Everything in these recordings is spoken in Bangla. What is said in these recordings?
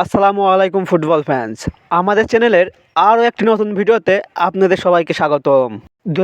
আসসালামু আলাইকুম ফুটবল ফ্যান্স আমাদের চ্যানেলের আরও একটি নতুন ভিডিওতে আপনাদের সবাইকে স্বাগতম। দু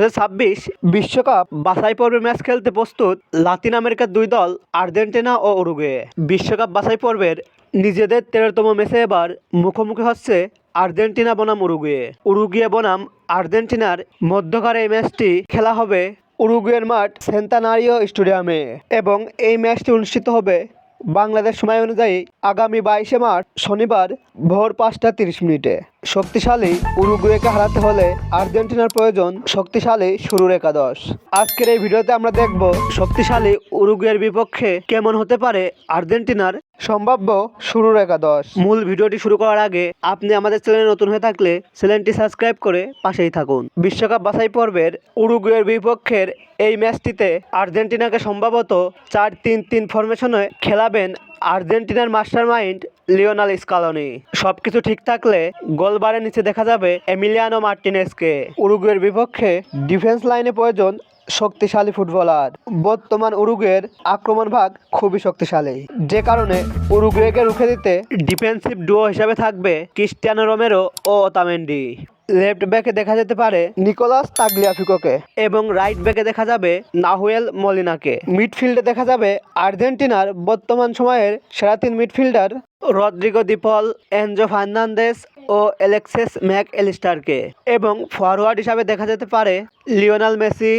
বিশ্বকাপ বাছাই পর্বে ম্যাচ খেলতে প্রস্তুত লাতিন আমেরিকার দুই দল, আর্জেন্টিনা ও উরুগুয়ে। বিশ্বকাপ বাছাই পর্বের নিজেদের তেরোতম ম্যাচে এবার মুখোমুখি হচ্ছে আর্জেন্টিনা বনাম উরুগুয়ে। উরুগুয়ে বনাম আর্জেন্টিনার মধ্যকার এই ম্যাচটি খেলা হবে উরুগুয়ের মাঠ সেন্তানারিও স্টেডিয়ামে এবং এই ম্যাচটি অনুষ্ঠিত হবে বাংলাদেশ সময় অনুযায়ী আগামী বাইশে মার্চ শনিবার ভোর পাঁচটা তিরিশ মিনিটে। শক্তিশালী উরুগুয়েকে হারাতে হলে আর্জেন্টিনার প্রয়োজন শক্তিশালী শুরুর একাদশ। আজকের এই ভিডিওতে আমরা দেখব শক্তিশালী উরুগুয়ের বিপক্ষে কেমন হতে পারে আর্জেন্টিনার সম্ভাব্য শুরুর একাদশ। মূল ভিডিওটি শুরু করার আগে আপনি আমাদের চ্যানেলে নতুন হয়ে থাকলে চ্যানেলটি সাবস্ক্রাইব করে পাশেই থাকুন। বিশ্বকাপ বাছাই পর্বের উরুগুয়ের বিপক্ষের এই ম্যাচটিতে আর্জেন্টিনাকে সম্ভবত চার তিন তিন ফরমেশনে খেলাবেন আর্জেন্টিনার মাস্টার মাইন্ড লিওনাল স্কালনি। সবকিছু ঠিক থাকলে গোলবারের নিচে দেখা যাবে এমিলিয়ানো মার্টিনেসকে উরুগুয়ের বিপক্ষে ডিফেন্স লাইনে প্রয়োজন শক্তিশালী ফুটবলার। বর্তমান উরুগুয়ের আক্রমণ ভাগ খুবই শক্তিশালী। যে কারণে উরুগুয়েকে রুখে দিতে ডিফেন্সিভ ডুয়ো হিসাবে থাকবে ক্রিস্টিয়ানো রোমেরো ও ওতামেন্ডি লেফট ব্যাকে দেখা যেতে পারে নিকোলাস তাগলিয়াফিকোকে এবং রাইট ব্যাকে দেখা যাবে নাহুয়েল মলিনাকে। মিডফিল্ডে দেখা যাবে আর্জেন্টিনার বর্তমান সময়ের সেরা তিন midfielder Rodrigo De Paul Enzo Fernandez ও অ্যালেক্সেস ম্যাক এলিস্টারকে এবং ফরওয়ার্ড হিসাবে দেখা যেতে পারে লিওনাল মেসি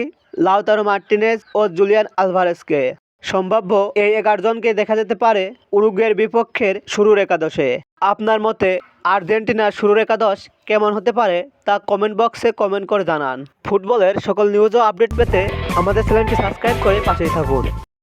লাউতারো মার্টিনেজ ও জুলিয়ান আলভারেসকে। সম্ভাব্য এই এগারো জনকে দেখা যেতে পারে উরুগুয়ের বিপক্ষের শুরুর একাদশে। আপনার মতে আর্জেন্টিনার শুরুর একাদশ কেমন হতে পারে তা কমেন্ট বক্সে কমেন্ট করে জানান। ফুটবলের সকল নিউজ ও আপডেট পেতে আমাদের চ্যানেলটি সাবস্ক্রাইব করে পাশেই থাকুন।